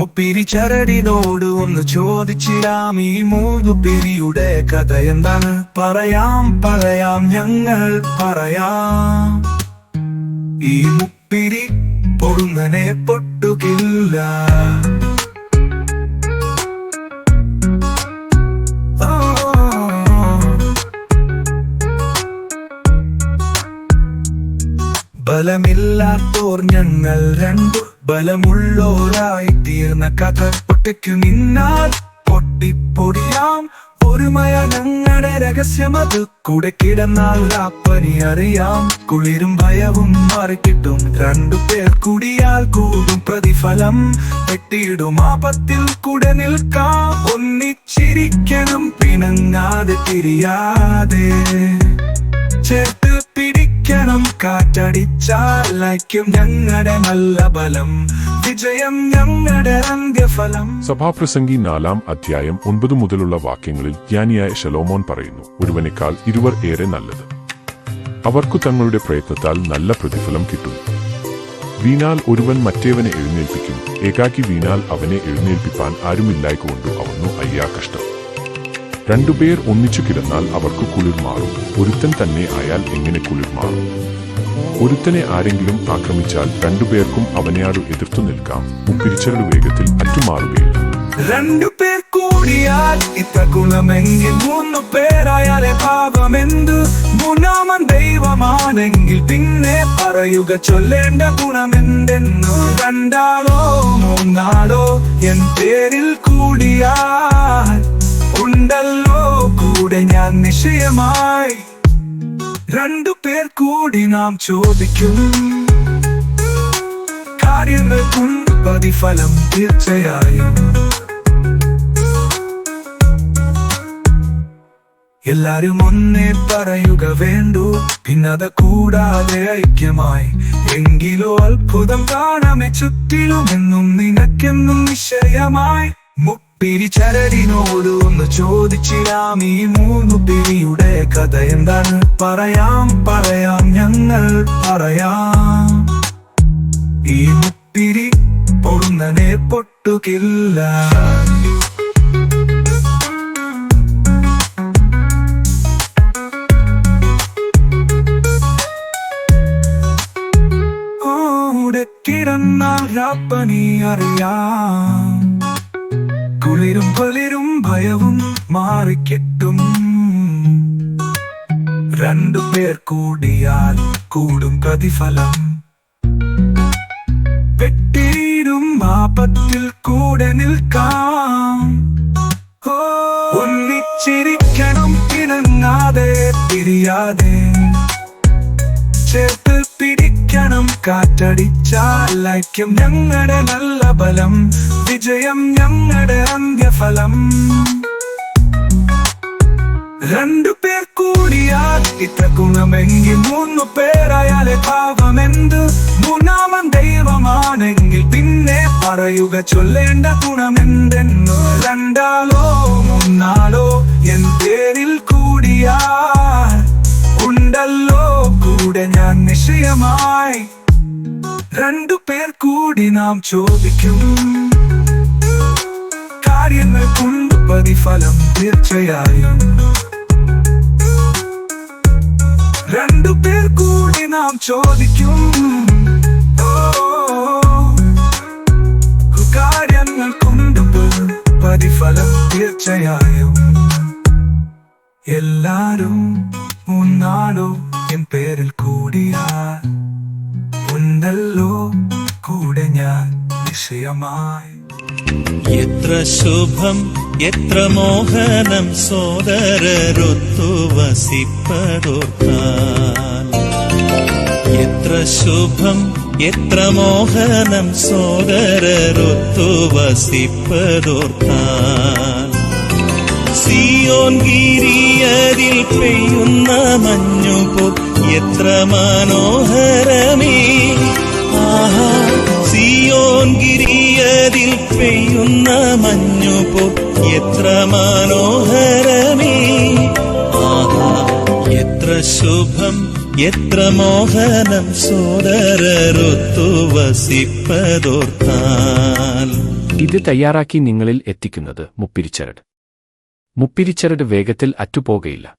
മുപ്പിരിച്ചരടിനോട് ഒന്ന് ചോദിച്ചിടാം. ഈ മൂന്നു പിരിയുടെ കഥ എന്താണ്? പറയാം പറയാം ഞങ്ങൾ പറയാം. ഈ മുപ്പിരി പൊടുന്നനെ പൊട്ടുകില്ല. ബലമില്ലാത്തോർ ഞങ്ങൾ രണ്ടു ബലമുള്ളോരായി തീർന്ന കഥ പൊട്ടിക്കു നിന്നാൽ പൊട്ടിപ്പൊടിയാം. ഒരുമയ ഞങ്ങളുടെ രഹസ്യമത് കൂടെ കിടന്നാൽ അപ്പനി അറിയാം. കുളിരും ഭയവും മാറിക്കിട്ടും. രണ്ടു പേർ കൂടിയാൽ കൂടും പ്രതിഫലം. വെട്ടിയിടും ആപത്തിൽ കൂടെ നിൽക്കാം. ഒന്നിച്ചിരിക്കണം പിണങ്ങാതെ തിരിയാതെ. ചേർത്ത് പിടിക്കണം കാറ്റടിച്ചാലയ്ക്കും ഞങ്ങളുടെ നല്ല ബലം. വിജയം ഞങ്ങളുടെ അന്ത്യഫലം. സഭാപ്രസംഗി നാലാം അധ്യായം ഒൻപത് മുതലുള്ള വാക്യങ്ങളിൽ ജ്ഞാനിയായ ഷലോമോൻ പറയുന്നു ഒരുവനേക്കാൾ ഇരുവർ ഏറെ നല്ലത്. അവർക്കു തങ്ങളുടെ പ്രയത്നത്താൽ നല്ല പ്രതിഫലം കിട്ടും. വീണാൽ ഒരുവൻ മറ്റേവനെ എഴുന്നേൽപ്പിക്കും ഏകാക്കി വീണാൽ അവനെ എഴുന്നേൽപ്പിപ്പാൻ ആരുമില്ലായ്കൊണ്ടു അവന്നു അയ്യാ കഷ്ടം. രണ്ടുപേർ ഒന്നിച്ചു കിടന്നാൽ അവർക്ക് കുളിർ മാറും. ഒരുത്തൻ തന്നെ ആയാൽ എങ്ങനെ കുളിർ മാറും? ഒരുത്തനെ ആരെങ്കിലും ആക്രമിച്ചാൽ രണ്ടുപേർക്കും അവനെയാടു എതിർത്തു നിൽക്കാം. മുപ്പിരിച്ചരുടെ വേഗത്തിൽ അറ്റുമാറുകയില്ല. രണ്ടുപേർ കൂടിയാൽ ഇത്ര ഗുണമെങ്കിൽ മൂന്നു പേരായാലെ പാപമെന്ത്? മൂന്നാമൻ ദൈവമാണെങ്കിൽ പിന്നെ പറയുക ചൊല്ലേണ്ട ഗുണമെന്തെന്നു? രണ്ടാളോ മൂന്നാളോ എൻ പേരിൽ കൂടിയാൽ രണ്ടു പേർ കൂടി നാം ചോദിക്കും കാര്യങ്ങൾ കൊണ്ട് പ്രതിഫലം തീർച്ചയായും. എല്ലാരും ഒന്നേ പറയുക വേണ്ടു പിന്നത് കൂടാതെ ഐക്യമായി. എങ്കിലോ അത്ഭുതം കാണാമെ ചുറ്റിലും എന്നും നിനക്കെന്നും നിശ്ചയമായി മുപ്പിരിച്ചരടിനോട് ഒന്ന് ചോദിച്ചിടാം. ഈ മൂന്നു പിരിയുടെ കഥ എന്താണ്? പറയാം പറയാം ഞങ്ങൾ പറയാം. ഈ മുപ്പിരി പൊടുന്നനെ പൊട്ടുകില്ല. കൂടെ കിടന്നാൽ രാപ്പനി അറിയാം. കുളിരും പലിരും ഭയവും മാറിക്കെട്ടും. രണ്ടു പേർ കൂടിയാൽ കൂടും പ്രതിഫലം. പെട്ടിരും ആപത്തിൽ കൂടെ നിൽക്കാം. ഒന്നിച്ചിരിക്കണം ഇണങ്ങാതെ തിരിയാതെ ചേർത്ത് പിടിക്കണം കാറ്റടിച്ചാൽ ഐക്യം ഞങ്ങളുടെ നല്ല ബലം. വിജയം ഞങ്ങളുടെ അന്ത്യഫലം രണ്ടു പേർ കൂടിയാൽ ഇത്ര ഗുണമെങ്കിൽ മൂന്നു പേരായാലെ പാപമെന്ത് മൂന്നാമൻ ദൈവമാണെങ്കിൽ പിന്നെ പറയുക ചൊല്ലേണ്ട ഗുണമെന്തെന്നു? രണ്ടാളോ മൂന്നാളോ എൻ പേരിൽ കൂടിയാൽ ഉണ്ടല്ലോ കൂടെ ഞാൻ നിശ്ചയമായി. രണ്ടു പേർ കൂടി നാം ചോദിക്കും. കാര്യങ്ങൾ കൊണ്ട് പ്രതിഫലം തീർച്ചയായും. രണ്ടു പേർ കൂടി നാം ചോദിക്കും ഓ, കാര്യങ്ങൾ കൊണ്ട് പ്രതിഫലം തീർച്ചയായും. എല്ലാരും ഒന്നാണോ എൻ പേരിൽ കൂടിയാൽ ഉണ്ടല്ലോ കൂടെ ഞാൻ നിശ്ചയമായി എത്ര ശുഭം എത്ര മോഹനം സോദരരൊത്തു വസിപ്പതോർത്താൽ എത്ര ശുഭം എത്ര മോഹനം സോദരരൊത്തു വസിപ്പതോർത്താൽ സിയോൻ ഗിരിയതിൽ പെയ്യുന്ന മഞ്ഞുപോ എത്ര മനോഹരമേ. ആഹാ സിയോൻ ഗിരിയതിൽ പെയ്യുന്ന മഞ്ഞുപോ എത്ര മനോഹരമേ. ആഹാ എത്ര ശുഭം എത്ര മോഹനം സോദരൊത്തു വസിപ്പതോർത്താൽ. ഇത് തയ്യാറാക്കി നിങ്ങളിൽ എത്തിക്കുന്നത് മുപ്പിരിച്ചരട്. മുപ്പിരിച്ചരട് വേഗത്തിൽ അറ്റുപോകയില്ല.